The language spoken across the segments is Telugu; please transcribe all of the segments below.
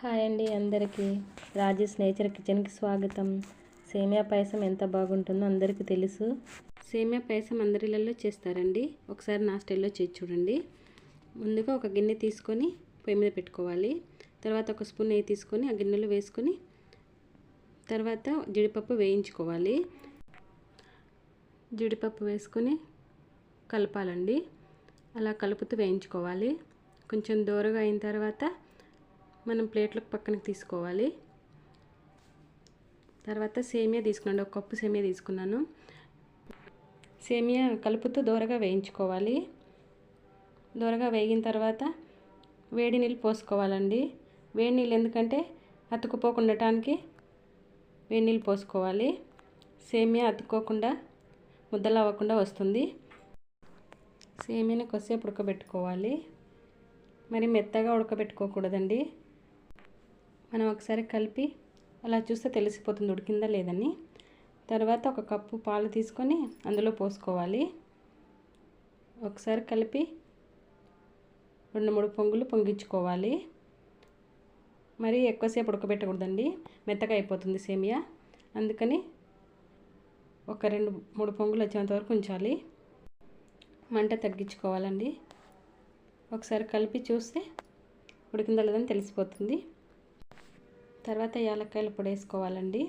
హాయ్ అండి అందరికీ. రాజేష్ నేచర్ కిచెన్కి స్వాగతం. సేమియా పాయసం ఎంత బాగుంటుందో అందరికీ తెలుసు. సేమియా పాయసం అందరిలలో చేస్తారండి. ఒకసారి నా స్టైల్లో చేసి చూడండి. ముందుగా ఒక గిన్నె తీసుకొని పొయ్యి మీద పెట్టుకోవాలి. తర్వాత ఒక స్పూన్ నెయ్యి తీసుకొని ఆ గిన్నెలో వేసుకొని తర్వాత జీడిపప్పు వేయించుకోవాలి. జీడిపప్పు వేసుకొని కలపాలండి. అలా కలుపుతూ వేయించుకోవాలి. కొంచెం దూరగా అయిన తర్వాత మనం ప్లేట్లకు పక్కనకి తీసుకోవాలి. తర్వాత సేమియా తీసుకున్నాను. ఒక కప్పు సేమియా తీసుకున్నాను. సేమియా కలుపుతూ దూరగా వేయించుకోవాలి. దూరగా వేగిన తర్వాత వేడి నీళ్ళు పోసుకోవాలండి. వేడి నీళ్ళు ఎందుకంటే అతుకుపోకుండటానికి వేడి నీళ్ళు పోసుకోవాలి. సేమియా అతుక్కోకుండా ముద్దలు అవ్వకుండా వస్తుంది. సేమియాని కొద్దిసేపు ఉడకబెట్టుకోవాలి. మరి మెత్తగా ఉడకబెట్టుకోకూడదండి. మనం ఒకసారి కలిపి అలా చూస్తే తెలిసిపోతుంది ఉడికిందా లేదని. తర్వాత ఒక కప్పు పాలు తీసుకొని అందులో పోసుకోవాలి. ఒకసారి కలిపి రెండు మూడు పొంగులు పొంగించుకోవాలి. మరి ఎక్కువసేపు ఉడకబెట్టకూడదండి. మెత్తగా అయిపోతుంది సేమియా. అందుకని ఒక రెండు మూడు పొంగులు వచ్చేంత వరకు ఉంచాలి. మంట తగ్గించుకోవాలండి. ఒకసారి కలిపి చూస్తే ఉడికిందా లేదని తెలిసిపోతుంది. తర్వాత యాలక్కాయలు పొడి వేసుకోవాలండి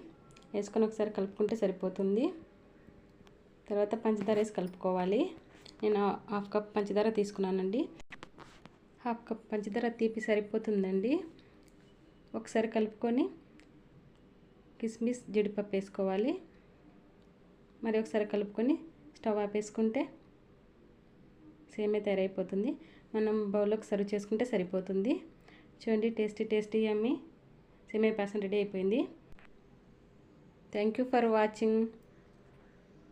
వేసుకొని ఒకసారి కలుపుకుంటే సరిపోతుంది. తర్వాత పంచదార వేసి కలుపుకోవాలి. నేను హాఫ్ కప్ పంచదార తీసుకున్నానండి. హాఫ్ కప్ పంచదార తీపి సరిపోతుందండి. ఒకసారి కలుపుకొని కిస్మిస్ జీడిపప్పు వేసుకోవాలి. మరి ఒకసారి కలుపుకొని స్టవ్ ఆపేసుకుంటే సేమే తయారైపోతుంది. మనం బౌల్లోకి సర్వ్ చేసుకుంటే సరిపోతుంది. చూడండి టేస్టీ టేస్టీ అమ్మి సేమే పర్సెంట్ రెడీ అయిపోయింది. Thank you for watching